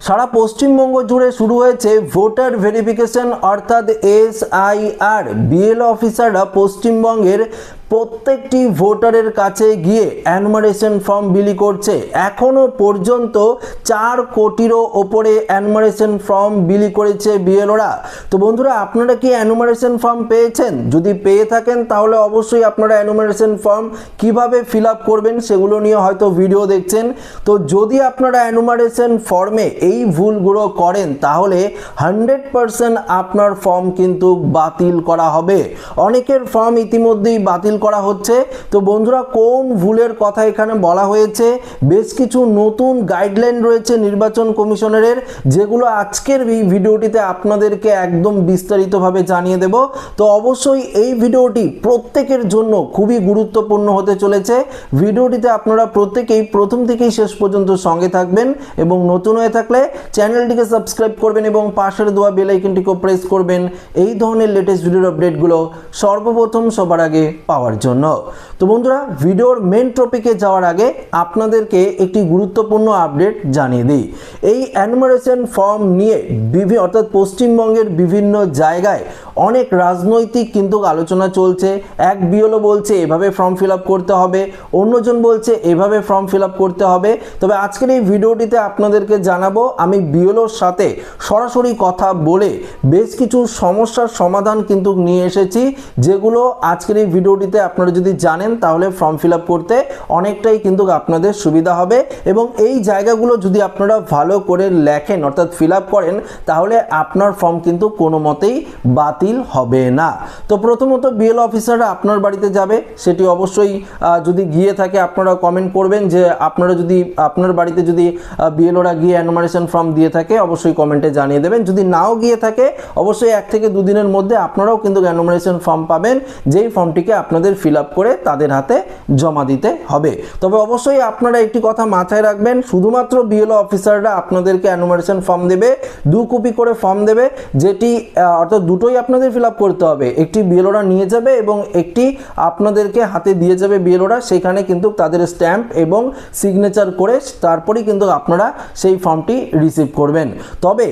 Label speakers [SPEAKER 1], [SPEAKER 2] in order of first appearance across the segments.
[SPEAKER 1] সারা পশ্চিমবঙ্গ জুড়ে শুরু হয়েছে ভোটার ভেরিফিকেশন, অর্থাৎ S I R B L অফিসাররা পশ্চিমবঙ্গের প্রত্যেকটি ভোটারের কাছে গিয়ে অ্যানুমারেশন ফর্ম বিলি করছে। এখনও পর্যন্ত চার কোটিরও ওপরে অ্যানুমারেশন ফর্ম বিলি করেছে বিএলওরা। তো বন্ধুরা, আপনারা কি অ্যানুমারেশন ফর্ম পেয়েছেন? যদি পেয়ে থাকেন, তাহলে অবশ্যই আপনারা অ্যানুমারেশন ফর্ম কীভাবে ফিল করবেন, সেগুলো নিয়ে হয়তো ভিডিও দেখছেন। তো যদি আপনারা অ্যানুমারেশন ফর্মে এই ভুলগুলো করেন, তাহলে হান্ড্রেড পারসেন্ট আপনার ফর্ম কিন্তু বাতিল করা হবে। অনেকের ফর্ম ইতিমধ্যেই বাতিল করা হচ্ছে। তো বন্ধুরা, কোন ভুলের কথা এখানে বলা হয়েছে? বেশ কিছু নতুন গাইডলাইন রয়েছে নির্বাচন কমিশনারের, যেগুলো আজকের এই ভিডিওটিতে আপনাদেরকে একদম বিস্তারিতভাবে জানিয়ে দেব। তো অবশ্যই এই ভিডিওটি প্রত্যেকের জন্য খুবই গুরুত্বপূর্ণ হতে চলেছে। ভিডিওটিতে আপনারা প্রত্যেকেই প্রথম থেকেই শেষ পর্যন্ত সঙ্গে থাকবেন এবং নতুন হয়ে থাকলে চ্যানেলটিকে সাবস্ক্রাইব করবেন এবং পাশের দোয়া বেল প্রেস করবেন। এই ধরনের লেটেস্ট ভিডিওর আপডেটগুলো সর্বপ্রথম সবার আগে পাওয়ার জন্য। তো বন্ধুরা ভিডিওর মেন টপিকে যাওয়ার আগে আপনাদেরকে একটি গুরুত্বপূর্ণ আপডেট জানিয়ে দিই। এই অ্যানুমারেশন ফর্ম নিয়ে বিভিন্ন অর্থাৎ পশ্চিমবঙ্গের বিভিন্ন জায়গায় অনেক রাজনৈতিক কিন্তু আলোচনা চলছে। এক বিওলো বলছে, এভাবে ফর্ম ফিল আপ করতে হবে। অন্যজন বলছে, এভাবে ফর্ম ফিল আপ করতে হবে। তবে আজকের এই ভিডিওটিতে আপনাদেরকে জানাব, আমি বিওলোর সাথে সরাসরি কথা বলে বেশ কিছু সমস্যার সমাধান কিন্তু নিয়ে এসেছি, যেগুলো আজকের এই ভিডিওটিতে আপনারা যদি জানেন, তাহলে ফর্ম ফিল আপ করতে অনেকটাই কিন্তু আপনাদের সুবিধা হবে। এবং এই জায়গাগুলো যদি আপনারা ভালো করে লেখেন, অর্থাৎ ফিল আপ করেন, তাহলে আপনার ফর্ম কিন্তু কোনো মতেই বাতিল হবে না। তো প্রথমত বিএল অফিসাররা আপনার বাড়িতে যাবে, সেটি অবশ্যই যদি গিয়ে থাকে আপনারা কমেন্ট করবেন যে আপনারা যদি, আপনার বাড়িতে যদি বিএলওরা গিয়ে অ্যানুমারেশন ফর্ম দিয়ে থাকে, অবশ্যই কমেন্টে জানিয়ে দেবেন। যদি নাও গিয়ে থাকে, অবশ্যই এক থেকে দুদিনের মধ্যে আপনারাও কিন্তু অ্যানুমারেশন ফর্ম পাবেন, যেই ফর্মটিকে আপনাদের ফিল করে তাদের হাতে জমা দিতে হবে। তবে অবশ্যই আপনারা একটি কথা মাথায় রাখবেন, শুধুমাত্র বিএলও অফিসাররা আপনাদেরকে অ্যানুমারেশন ফর্ম দেবে, দু কপি করে ফর্ম দেবে, যেটি অর্থাৎ দুটোই আপনাদের ফিল আপ করতে হবে। একটি বিএলওরা নিয়ে যাবে এবং একটি আপনাদেরকে হাতে দিয়ে যাবে বিএলওরা সেখানে কিন্তু তাদের স্ট্যাম্প এবং সিগনেচার করে তারপরেই কিন্তু আপনারা সেই ফর্মটি রিসিভ করবেন। তবে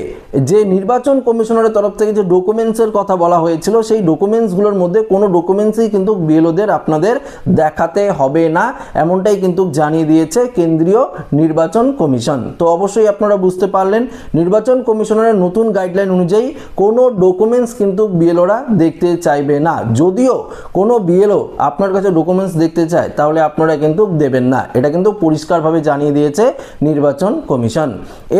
[SPEAKER 1] যে নির্বাচন কমিশনারের তরফ থেকে যে ডকুমেন্টসের কথা বলা হয়েছিল, সেই ডকুমেন্টসগুলোর মধ্যে কোনো ডকুমেন্টসই কিন্তু বিএলওদের আপনাদের দেখাতে হবে না। এমনটাই কিন্তু জানিয়ে দিয়েছে কেন্দ্রীয় নির্বাচন কমিশন। তো অবশ্যই আপনারা বুঝতে পারলেন, নির্বাচন কমিশনারের নতুন গাইডলাইন অনুযায়ী কোনো ডকুমেন্টস কিন্তু বিএলওরা দেখতে চাইবে না। যদিও কোনো বিএলও আপনার কাছে ডকুমেন্টস দেখতে চায়, তাহলে আপনারা কিন্তু দেবেন না। এটা কিন্তু পরিষ্কারভাবে জানিয়ে দিয়েছে নির্বাচন কমিশন।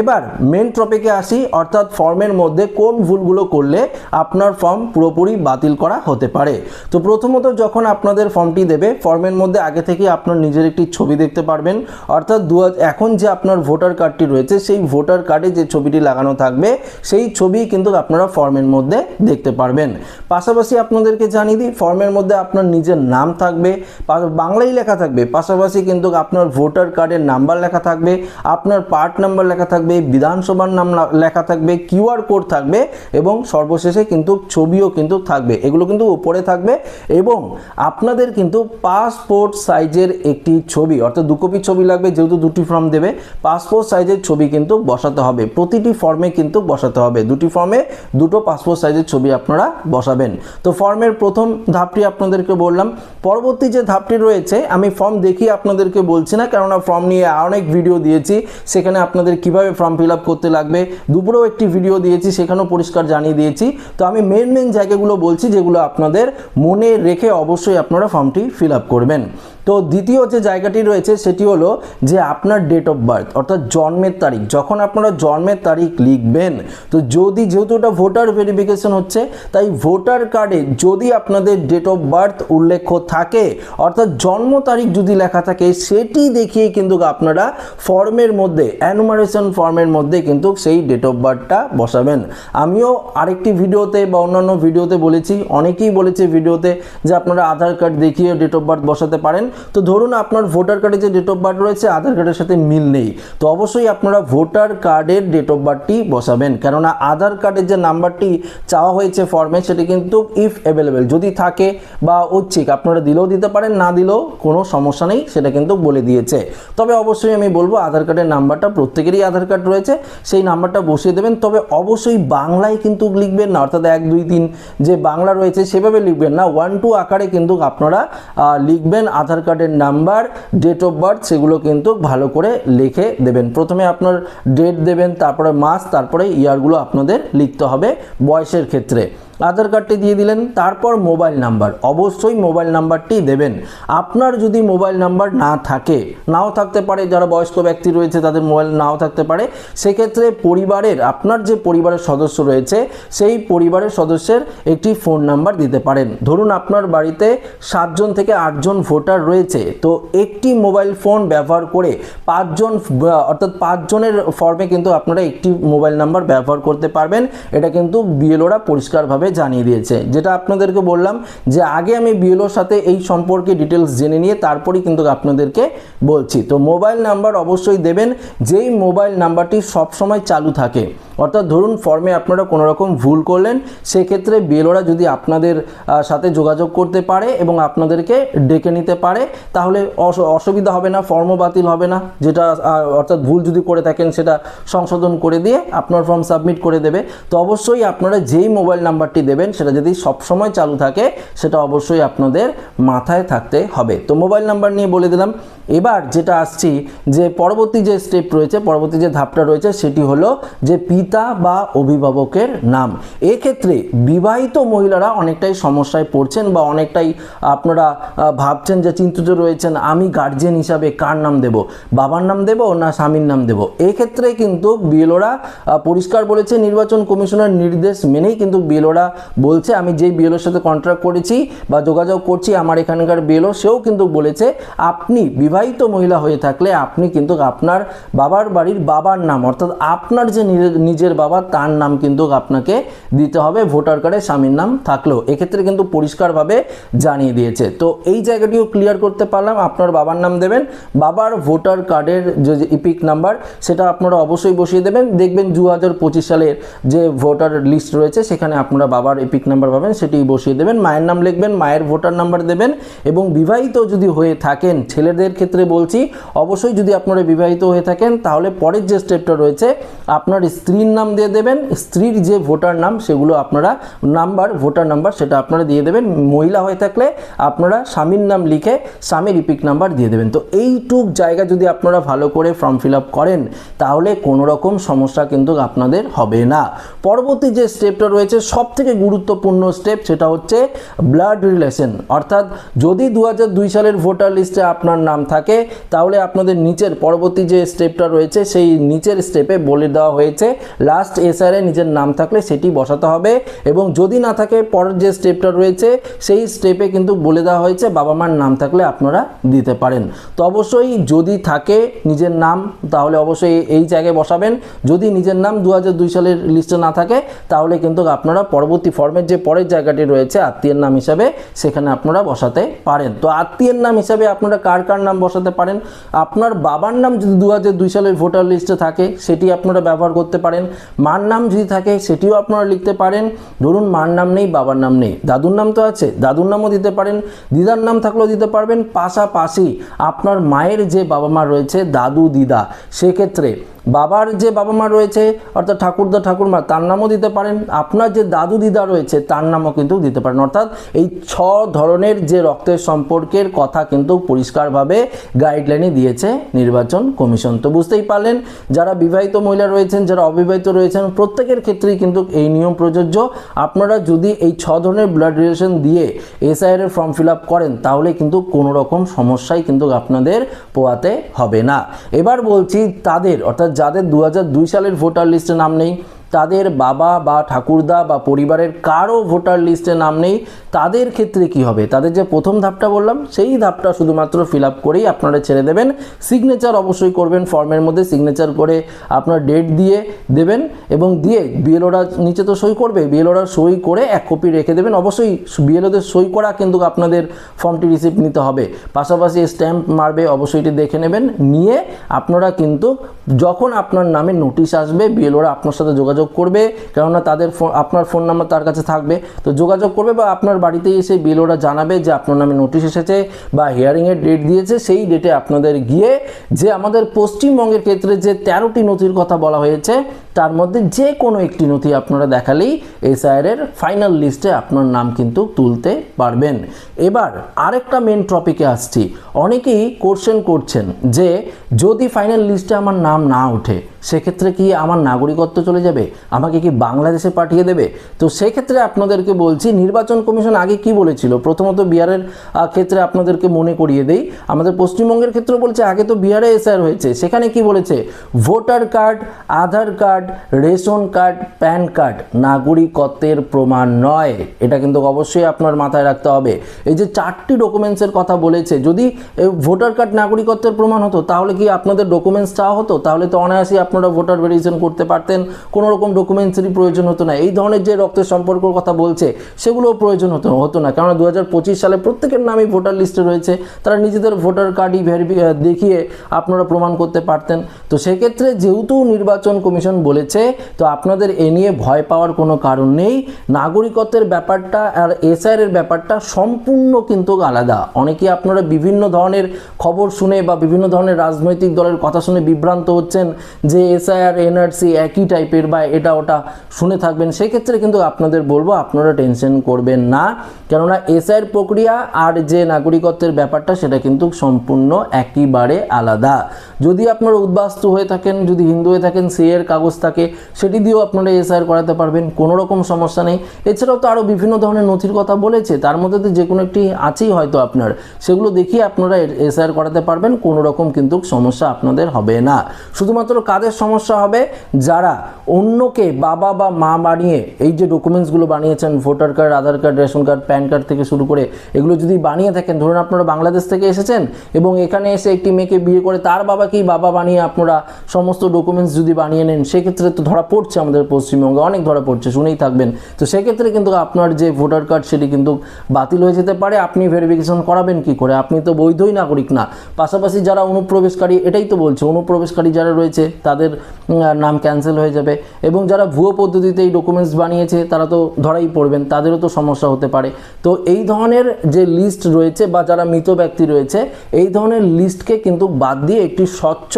[SPEAKER 1] এবার মেন টপিকে আসি, অর্থাৎ ফর্মের মধ্যে কোন ভুলগুলো করলে আপনার ফর্ম পুরোপুরি বাতিল করা হতে পারে। তো প্রথমত যখন আপনাদের ফর্মটি দেবে ফর্মের মধ্যে আগে থেকে আপনার নিজের একটি ছবি দেখতে পারবেন। অর্থাৎ দু এখন যে আপনার ভোটার কার্ডটি রয়েছে, সেই ভোটার কার্ডে যে ছবিটি লাগানো থাকবে, সেই ছবি কিন্তু আপনারা ফর্মের মধ্যে দেখতে পারবেন। পাশাপাশি আপনাদেরকে জানিয়ে দিই, ফর্মের মধ্যে আপনার নিজের নাম থাকবে বাংলায় লেখা থাকবে, পাশাপাশি কিন্তু আপনার ভোটার কার্ডের নাম্বার লেখা থাকবে, আপনার পার্ট নাম্বার লেখা থাকবে, বিধানসভার নাম লেখা থাকবে কিউআর কোড থাকবে এবং সর্বশেষে কিন্তু ছবিও কিন্তু থাকবে। এগুলো কিন্তু উপরে থাকবে এবং আপনাদের কিন্তু পাসপোর্ট সাইজের একটি ছবি, অর্থাৎ দু কপি ছবি লাগবে, যেহেতু দুটি ফর্ম দেবে, পাসপোর্ট সাইজের ছবি কিন্তু বসাতে হবে। প্রতিটি ফর্মে কিন্তু বসাতে হবে। দুটি ফর্মে দুটো পাসপোর্ট সাইজের ছবি আপনারা বসাবেন। তো ফর্মের প্রথম ধাপটি আপনাদেরকে বললাম। পরবর্তী যে ধাপটি রয়েছে, আমি ফর্ম দেখিয়ে আপনাদেরকে বলছি না, কেননা ফর্ম নিয়ে অনেক ভিডিও দিয়েছি। সেখানে আপনাদের কীভাবে ফর্ম ফিল করতে লাগবে, দুপুরেও একটি ভিডিও দিয়েছি, সেখানেও পরিষ্কার জানিয়ে দিয়েছি। তো আমি মেন মেন জায়গাগুলো বলছি, যেগুলো আপনাদের মনে রেখে অবশ্যই আপনারা ফর্মটি ফিল করবেন। তো দ্বিতীয় যে জায়গাটি রয়েছে সেটি হলো যে আপনার ডেট অফ বার্থ অর্থাৎ জন্মের তারিখ। যখন আপনারা জন্মের তারিখ লিখবেন, তো যদি যেহেতু এটা ভোটার ভেরিফিকেশন হচ্ছে, তাই ভোটার কার্ডে যদি আপনাদের ডেট অফ বার্থ উল্লেখ থাকে, অর্থাৎ জন্ম তারিখ যদি লেখা থাকে, সেটি দেখিয়ে কিন্তু আপনারা ফর্মের মধ্যে অ্যানুমারেশন ফর্মের মধ্যে কিন্তু সেই ডেট অফ বার্থটা বসাবেন। আমিও আরেকটি ভিডিওতে বা অন্যান্য ভিডিওতে বলেছি, অনেকেই বলেছে ভিডিওতে যে আপনারা আধার কার্ড দেখিয়ে ডেট অফ বার্থ বসাতে পারেন। তো ধরুন আপনার ভোটার কার্ডে যে ডেট অফ বার্থ রয়েছে আধার কার্ডের সাথে মিল নেই। তো অবশ্যই আপনারা ভোটার কার্ডের ডেট অফ বার্থটি বসাবেন। কেননা আধার কার্ডের যে নাম্বারটি চাওয়া হয়েছে ফর্মে সেটি কিন্তু ইফ অ্যাভেলেবেল যদি থাকে বা ঐচ্ছিক আপনারা দিলেও দিতে পারেন, না দিলেও কোনো সমস্যা নেই, সেটা কিন্তু বলে দিয়েছে। তবে অবশ্যই আমি বলব আধার কার্ডের নাম্বারটা প্রত্যেকেরই আধার কার্ড রয়েছে, সেই নাম্বারটা বসিয়ে দেবেন। তবে অবশ্যই বাংলায় কিন্তু লিখবেন না, অর্থাৎ এক, দুই, তিন যে বাংলা রয়েছে, সেভাবে লিখবেন না। ওয়ান টু আকারে কিন্তু আপনারা লিখবেন আধার কার্ডের নাম্বার ডেট অফ বার্থ সেগুলো কিন্তু ভালো করে লিখে দেবেন। প্রথমে আপনার ডেট দেবেন, তারপরে মাস, তারপরে ইয়ারগুলো আপনাদের লিখতে হবে বয়সের ক্ষেত্রে। আধার কার্ডটি দিয়ে দিলেন, তারপর মোবাইল নাম্বার। অবশ্যই মোবাইল নাম্বারটি দেবেন। আপনার যদি মোবাইল নাম্বার না থাকে, নাও থাকতে পারে, যারা বয়স্ক ব্যক্তি রয়েছে তাদের মোবাইল নাও থাকতে পারে। সেক্ষেত্রে পরিবারের, আপনার যে পরিবারের সদস্য রয়েছে, সেই পরিবারের সদস্যের একটি ফোন নাম্বার দিতে পারেন। ধরুন আপনার বাড়িতে সাতজন থেকে আটজন ভোটার রয়েছে, তো একটি মোবাইল ফোন ব্যবহার করে পাঁচজন অর্থাৎ পাঁচজনের ফর্মে কিন্তু আপনারা একটি মোবাইল নাম্বার ব্যবহার করতে পারবেন। এটা কিন্তু বিএলওরা পরিষ্কারভাবে জানিয়ে দিয়েছে। যেটা আপনাদেরকে বললাম যে আগে আমি বিএলওর সাথে এই সম্পর্কে ডিটেলস জেনে নিয়ে তারপরেই কিন্তু আপনাদেরকে বলছি। তো মোবাইল নাম্বার অবশ্যই দেবেন, যেই মোবাইল নাম্বারটি সবসময় চালু থাকে। অর্থাৎ ধরুন ফর্মে আপনারা কোনো রকম ভুল করলেন, সেক্ষেত্রে বিএলওরা যদি আপনাদের সাথে যোগাযোগ করতে পারে এবং আপনাদেরকে ডেকে নিতে পারে, তাহলে অসুবিধা হবে না ফর্মও বাতিল হবে না। যেটা অর্থাৎ ভুল যদি করে থাকেন সেটা সংশোধন করে দিয়ে আপনার ফর্ম সাবমিট করে দেবে। তো অবশ্যই আপনারা যেই মোবাইল নাম্বারটি দেবেন, সেটা যদি সবসময় চালু থাকে, সেটা অবশ্যই আপনাদের মাথায় থাকতে হবে। তো মোবাইল নাম্বার নিয়ে বলে দিলাম। এবার যেটা আসছি, যে পরবর্তী যে স্টেপ রয়েছে, পরবর্তী যে ধাপটা রয়েছে, সেটি হলো যে পিতা বা অভিভাবকের নাম। এক্ষেত্রে বিবাহিত মহিলারা অনেকটাই সমস্যায় পড়ছেন বা অনেকটাই আপনারা ভাবছেন যে চিন্তিত রয়েছেন, আমি গার্জেন হিসাবে কার নাম দেব? বাবার নাম দেব না স্বামীর নাম দেব? এক্ষেত্রে কিন্তু বিএলওরা পরিষ্কার বলেছে, নির্বাচন কমিশনের নির্দেশ মেনেই কিন্তু বিএলওরা বলছে, আমি যেই বিএলওর সাথে কন্ট্রাক্ট করেছি বা যোগাযোগ করছি, আমার এখানকার বিএলও সেও কিন্তু বলেছে, আপনি বিবাহিত মহিলা হয়ে থাকলে আপনি কিন্তু আপনার বাবার বাড়ির বাবার নাম, অর্থাৎ আপনার যে নিজের- বাবা, তার নাম কিন্তু আপনাকে দিতে হবে, ভোটার কার্ডে স্বামীর নাম থাকলেও। এক্ষেত্রে কিন্তু পরিষ্কারভাবে জানিয়ে দিয়েছে। তো এই জায়গাটিও ক্লিয়ার করতে পারলাম, আপনার বাবার নাম দেবেন, বাবার ভোটার কার্ডের যে ইপিক নাম্বার সেটা আপনারা অবশ্যই বসিয়ে দেবেন। দেখবেন দু হাজার পঁচিশ সালের যে ভোটার লিস্ট রয়েছে, সেখানে আপনারা বাবার এপিক নাম্বার পাবেন সেটি বসিয়ে দেবেন। মায়ের নাম লিখবেন, মায়ের ভোটার নাম্বার দেবেন এবং বিবাহিত যদি হয়ে থাকেন, ছেলেদের ক্ষেত্রে বলছি, অবশ্যই যদি আপনারা বিবাহিত হয়ে থাকেন, তাহলে পরের যে স্টেপটা রয়েছে, আপনার স্ত্রীর নাম দিয়ে দেবেন, স্ত্রীর যে ভোটার নাম, সেগুলো আপনারা নাম্বার, ভোটার নাম্বার, সেটা আপনারা দিয়ে দেবেন। মহিলা হয়ে থাকলে আপনারা স্বামীর নাম লিখে স্বামীর ইপিক নাম্বার দিয়ে দেবেন। তো এইটুক জায়গা যদি আপনারা ভালো করে ফর্ম ফিল আপ করেন, তাহলে কোনো রকম সমস্যা কিন্তু আপনাদের হবে না। পরবর্তী যে স্টেপটা রয়েছে সব থেকে গুরুত্বপূর্ণ স্টেপ সেটা হচ্ছে ব্লাড রিলেশন অর্থাৎ যদি দু সালের ভোটার লিস্টে আপনার নাম থাকে, তাহলে আপনাদের নিচের পরবর্তী যে স্টেপটা রয়েছে, সেই নিচের স্টেপে বলে দেওয়া হয়েছে লাস্ট এসআরে নিজের নাম থাকলে সেটি বসাতে হবে এবং যদি না থাকে পরের যে স্টেপটা রয়েছে, সেই স্টেপে কিন্তু বলে দেওয়া হয়েছে বাবা মার নাম থাকলে আপনারা দিতে পারেন। তো অবশ্যই যদি থাকে নিজের নাম, তাহলে অবশ্যই এই জায়গায় বসাবেন। যদি নিজের নাম দু সালের লিস্টে না থাকে, তাহলে কিন্তু আপনারা পরবর্তী ফর্মের যে পরের জায়গাটি রয়েছে, আত্মীয়ের নাম হিসাবে সেখানে আপনারা বসাতে পারেন। তো আত্মীয়ের নাম হিসাবে আপনারা কার কার নাম বসাতে পারেন? আপনার বাবার নাম যদি দু সালের ভোটার লিস্টে থাকে, সেটি আপনারা ব্যবহার করতে পারেন। মার নাম যদি থাকে, সেটিও আপনারা লিখতে পারেন। ধরুন, মার নাম নেই, বাবার নাম নেই। দাদুর নাম তো আছে, দাদুর নামও দিতে পারেন। দিদার নাম থাকলেও দিতে পারবেন। পাশাপাশি আপনার মায়ের যে বাবা মা রয়েছে, দাদু, দিদা, সেক্ষেত্রে বাবার যে বাবা মা রয়েছে, অর্থাৎ ঠাকুরদা, ঠাকুরমা, তার নামও দিতে পারেন, আপনার যে দাদু, দিদা রয়েছে, তার নামও কিন্তু দিতে পারেন। অর্থাৎ এই ছ ধরনের যে রক্তের সম্পর্কের কথা কিন্তু পরিষ্কারভাবে গাইডলাইনে দিয়েছে নির্বাচন কমিশন। তো বুঝতেই পারলেন, যারা বিবাহিত মহিলা রয়েছেন, যারা অবিবাহিত রয়েছেন, প্রত্যেকের ক্ষেত্রেই কিন্তু এই নিয়ম প্রযোজ্য। আপনারা যদি এই ছ ধরনের ব্লাড রিলেশন দিয়ে এসআইআর এর ফর্ম ফিল আপ করেন, তাহলে কিন্তু কোনো রকম সমস্যাই কিন্তু আপনাদের পোয়াতে হবে না। এবার বলছি তাদের, অর্থাৎ যাদের দু হাজার দুই সালের ভোটার লিস্টে নাম নেই তাদের বাবা বা ঠাকুরদা বা পরিবারের কারও ভোটার লিস্টে নাম নেই, তাদের ক্ষেত্রে কি হবে? তাদের যে প্রথম ধাপটা বললাম, সেই ধাপটা শুধুমাত্র ফিল আপ করেই আপনারা ছেড়ে দেবেন। সিগনেচার অবশ্যই করবেন ফর্মের মধ্যে সিগনেচার করে আপনার ডেট দিয়ে দেবেন এবং দিয়ে বিএলওরা নিচে তো সই করবে বিএলওরা সই করে এক কপি রেখে দেবেন। অবশ্যই বিএলওদের সই করা কিন্তু আপনাদের ফর্মটি রিসিভ নিতে হবে। পাশাপাশি স্ট্যাম্প মারবে, অবশ্যই এটি দেখে নেবেন। নিয়ে আপনারা কিন্তু যখন আপনার নামে নোটিশ আসবে বিএলওরা আপনার সাথে যোগাযোগ করবে, কেননা তাদের আপনার ফোন নাম্বার তার কাছে থাকবে। তো যোগাযোগ করবে বা আপনার বাড়িতে এসে বিএলওরা জানাবে যে আপনার নামে নোটিশ এসেছে বা হিয়ারিংয়ের ডেট দিয়েছে, সেই ডেটে আপনাদের গিয়ে যে আমাদের পশ্চিমবঙ্গের ক্ষেত্রে যে তেরোটি নথির কথা বলা হয়েছে, তার মধ্যে যে কোনো একটি নথি আপনারা দেখালেই এসআইআর ফাইনাল লিস্টে আপনার নাম কিন্তু তুলতে পারবেন। এবার আরেকটা মেন টপিকে আসছি। অনেকেই কোশ্চেন করছেন যে যদি ফাইনাল লিস্টে আমার নাম না ওঠে সেক্ষেত্রে কি আমার নাগরিকত্ব চলে যাবে? আমাকে কি বাংলাদেশে পাঠিয়ে দেবে? তো সেক্ষেত্রে আপনাদেরকে বলছি, নির্বাচন কমিশন আগে কি বলেছিল? প্রথমত বিহারের ক্ষেত্রে আপনাদেরকে মনে করিয়ে দেই। আমাদের পশ্চিমবঙ্গের ক্ষেত্রে বলছে, আগে তো বিহারে এসআর হয়েছে। সেখানে কি বলেছে? Voter card, Aadhaar card, ration card, PAN card নাগরিকত্বের প্রমাণ নয়। এটা কিন্তু অবশ্যই আপনার মাথায় রাখতে হবে। এই যে চারটি ডকুমেন্টসের কথা বলেছে, যদি ভোটার কার্ড নাগরিকত্বের প্রমাণ হতো, তাহলে কি আপনাদের ডকুমেন্টস চাওয়া হতো? তাহলে তো অনায়াসেই আপনারা ভোটার ভেরিফিকেশন করতে পারতেন কোনো রকম ডকুমেন্টসেরই প্রয়োজন হতো না। এই ধরনের যে রক্তের সম্পর্কের কথা বলছে, সেগুলোও প্রয়োজন হতো হতো না। কারণ দু সালে প্রত্যেকের নামই ভোটার লিস্টে রয়েছে। তারা নিজেদের ভোটার কার্ডই ভেরিফি দেখিয়ে আপনারা প্রমাণ করতে পারতেন। তো সেক্ষেত্রে যেহেতু নির্বাচন কমিশন বলেছে, তো আপনাদের এ নিয়ে ভয় পাওয়ার কোনো কারণ নেই। নাগরিকত্বের ব্যাপারটা আর এসআইআর এর ব্যাপারটা সম্পূর্ণ কিন্তু আলাদা। অনেকে আপনারা বিভিন্ন ধরনের খবর শুনে বা বিভিন্ন ধরনের রাজনৈতিক দলের কথা শুনে বিভ্রান্ত হচ্ছেন যে এসআইআর এনআরসি একই টাইপের বা এটা ওটা শুনে থাকবেন, সেক্ষেত্রে কিন্তু আপনাদের বলব আপনারা টেনশন করবেন না। কেননা এসআইআর প্রক্রিয়া আর যে নাগরিকত্বের ব্যাপারটা, সেটা কিন্তু সম্পূর্ণ একইবারে আলাদা। যদি আপনারা উদ্বাস্তু হয়ে থাকেন, যদি হিন্দু হয়ে থাকেন, সি এর কাগজ থাকে, সেটি দিয়েও আপনারা এসআইআর করাতে পারবেন, কোনো রকম সমস্যা নেই। এছাড়াও তো আরও বিভিন্ন ধরনের নথির কথা বলেছে, তার মধ্যে তো যে কোনো একটি আছেই হয়তো আপনার। সেগুলো দেখিয়ে আপনারা এসআইআর করাতে পারবেন, কোনো রকম কিন্তু সমস্যা আপনাদের হবে না। শুধুমাত্র কাদের সমস্যা হবে যারা অন্যকে বাবা বা মা বানিয়ে এই যে ডকুমেন্টসগুলো বানিয়েছেন voter card Aadhaar card ration card PAN card থেকে শুরু করে এগুলো যদি বানিয়ে থাকেন, ধরুন আপনারা বাংলাদেশ থেকে এসেছেন এবং এখানে এসে একটি মেয়েকে বিয়ে করে তার বাবাকেই বাবা বানিয়ে আপনারা সমস্ত ডকুমেন্টস যদি বানিয়ে নেন, সেক্ষেত্রে তো ধরা পড়ছে আমাদের পশ্চিমবঙ্গে, অনেক ধরা পড়ছে, শুনেই থাকবেন। তো সেক্ষেত্রে কিন্তু আপনার যে ভোটার কার্ড সেটি কিন্তু বাতিল হয়ে যেতে পারে, আপনি ভেরিফিকেশন করাবেন কি করে? আপনি তো বৈধই নাগরিক না। পাশাপাশি যারা অনুপ্রবেশকারী, এটাই তো বলছে, অনুপ্রবেশকারী যারা রয়েছে, তাদের উম, নাম ক্যান্সেল হয়ে যাবে। এবং যারা ভুয়ো পদ্ধতিতে এই ডকুমেন্টস বানিয়েছে তারা তো ধরাই পড়বেন তাদেরও তো সমস্যা হতে পারে। তো এই ধরনের যে লিস্ট রয়েছে বা যারা মৃত ব্যক্তি রয়েছে এই ধরনের লিস্টকে কিন্তু বাদ দিয়ে একটি স্বচ্ছ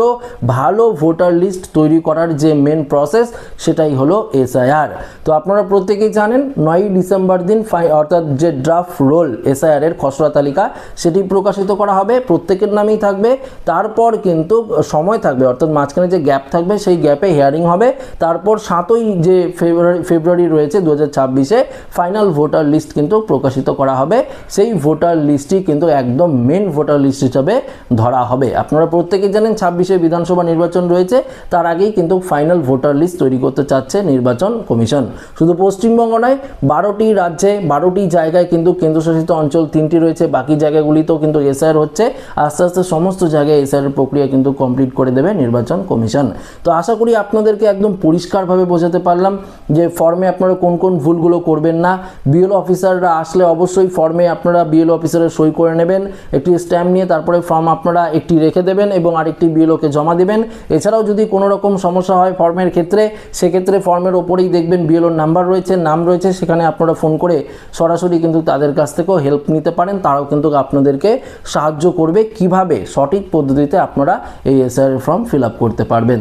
[SPEAKER 1] ভালো ভোটার লিস্ট তৈরি করার যে মেন প্রসেস সেটাই হলো এসআইআর তো আপনারা প্রত্যেকেই জানেন নয়ই ডিসেম্বর দিন ফাই অর্থাৎ যে ড্রাফট রোল এসআইআর এর খসড়া তালিকা সেটি প্রকাশিত করা হবে প্রত্যেকের নামেই থাকবে। তারপর কিন্তু সময় থাকবে অর্থাৎ মাঝখানে যে গ্যাপ থাকবে, সেই গ্যাপে হিয়ারিং হবে। তারপর সাতই যে ফেব্রুয়ারি ফেব্রুয়ারি রয়েছে দু হাজার ছাব্বিশে ফাইনাল ভোটার লিস্ট কিন্তু প্রকাশিত করা হবে। সেই ভোটার লিস্টই কিন্তু একদম মেন ভোটার লিস্ট হিসাবে ধরা হবে। আপনারা প্রত্যেকেই জানেন ছাব্বিশে বিধানসভা নির্বাচন রয়েছে, তার আগেই কিন্তু ফাইনাল ভোটার লিস্ট তৈরি করতে চাচ্ছে নির্বাচন কমিশন। শুধু পশ্চিমবঙ্গ নয়, বারোটি রাজ্যে, বারোটি জায়গায় কিন্তু কেন্দ্রশাসিত অঞ্চল তিনটি রয়েছে। বাকি জায়গাগুলিতেও কিন্তু এসআর হচ্ছে। আস্তে আস্তে সমস্ত জায়গায় এসআর প্রক্রিয়া কিন্তু কমপ্লিট করে দেবে নির্বাচন কমিশন। তো আশা করি আপনাদেরকে একদম পরিষ্কারভাবে বোঝাতে পারলাম যে ফর্মে আপনারা কোন কোন ভুলগুলো করবেন না। বিএলও অফিসাররা আসলে অবশ্যই ফর্মে আপনারা বিএলও অফিসারের সই করে নেবেন, একটি স্ট্যাম্প নিয়ে তারপরে ফর্ম আপনারা একটি রেখে দেবেন এবং আরেকটি বিএলওকে জমা দেবেন। এছাড়াও যদি কোনো রকম সমস্যা হয় ফর্মের ক্ষেত্রে, সেক্ষেত্রে ফর্মের ওপরেই দেখবেন বিএলওর নাম্বার রয়েছে, নাম রয়েছে, সেখানে আপনারা ফোন করে সরাসরি কিন্তু তাদের কাছ থেকেও হেল্প নিতে পারেন। তারাও কিন্তু আপনাদেরকে সাহায্য করবে। কীভাবে সঠিক পদ্ধতিতে আপনারা এই এসআর ফর্ম ফিল আপ করতে পারবেন?